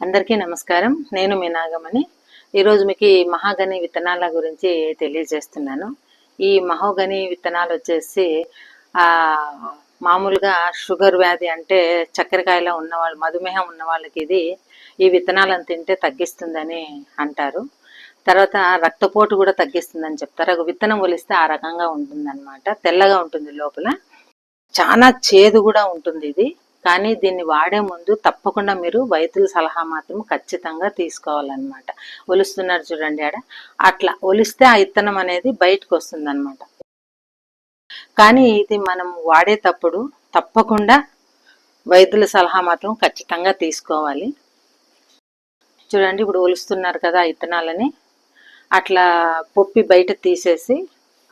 అందరికీ నమస్కారం. నేను మీ నాగమణి. ఈరోజు మీకు ఈ మహాగని విత్తనాల గురించి తెలియజేస్తున్నాను. ఈ మహోగని విత్తనాలు వచ్చేసి మామూలుగా షుగర్ వ్యాధి అంటే చక్కెరకాయలో ఉన్నవాళ్ళు మధుమేహం ఉన్న వాళ్ళకి ఇది ఈ విత్తనాలను తింటే తగ్గిస్తుందని అంటారు. తర్వాత రక్తపోటు కూడా తగ్గిస్తుందని చెప్తారు. ఒక విత్తనం ఒలిస్తే ఆ రకంగా ఉంటుందన్నమాట. తెల్లగా ఉంటుంది లోపల. చాలా చేదు కూడా ఉంటుంది ఇది. కానీ దీన్ని వాడే ముందు తప్పకుండా మీరు వైద్యుల సలహా మాత్రం ఖచ్చితంగా తీసుకోవాలన్నమాట. ఒలుస్తున్నారు చూడండి ఆడ. అట్లా ఒలిస్తే ఆ ఇత్తనం అనేది బయటకు వస్తుంది అనమాట కానీ ఇది మనం వాడేటప్పుడు తప్పకుండా వైద్యుల సలహా మాత్రం ఖచ్చితంగా తీసుకోవాలి. చూడండి ఇప్పుడు ఒలుస్తున్నారు కదా ఇత్తనాలని. అట్లా పొప్పి బయట తీసేసి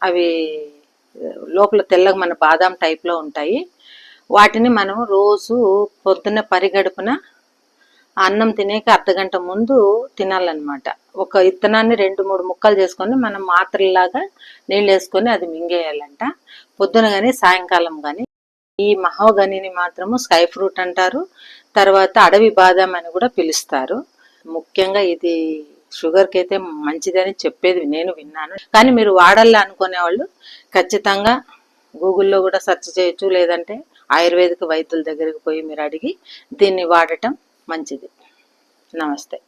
అవి లోపల తెల్లగా మన బాదాం టైప్లో ఉంటాయి. వాటిని మనం రోజు పొద్దున్న పరిగడుపున అన్నం తినేకి అర్ధగంట ముందు తినాలన్నమాట. ఒక ఇత్తనాన్ని రెండు మూడు ముక్కలు చేసుకొని మనం మాత్రలాగా నీళ్ళు వేసుకొని అది మింగేయాలంట. పొద్దున కానీ సాయంకాలం కానీ ఈ మహోగనిని మాత్రము స్కై ఫ్రూట్ అంటారు. తర్వాత అడవి బాదం అని కూడా పిలుస్తారు. ముఖ్యంగా ఇది షుగర్కి అయితే మంచిదని చెప్పేది నేను విన్నాను. కానీ మీరు వాడాలి అనుకునే వాళ్ళు ఖచ్చితంగా గూగుల్లో కూడా సెర్చ్ చేయొచ్చు. లేదంటే ఆయుర్వేదిక వైద్యుల దగ్గరికి పోయి మీరు అడిగి దీన్ని వాడటం మంచిది. నమస్తే.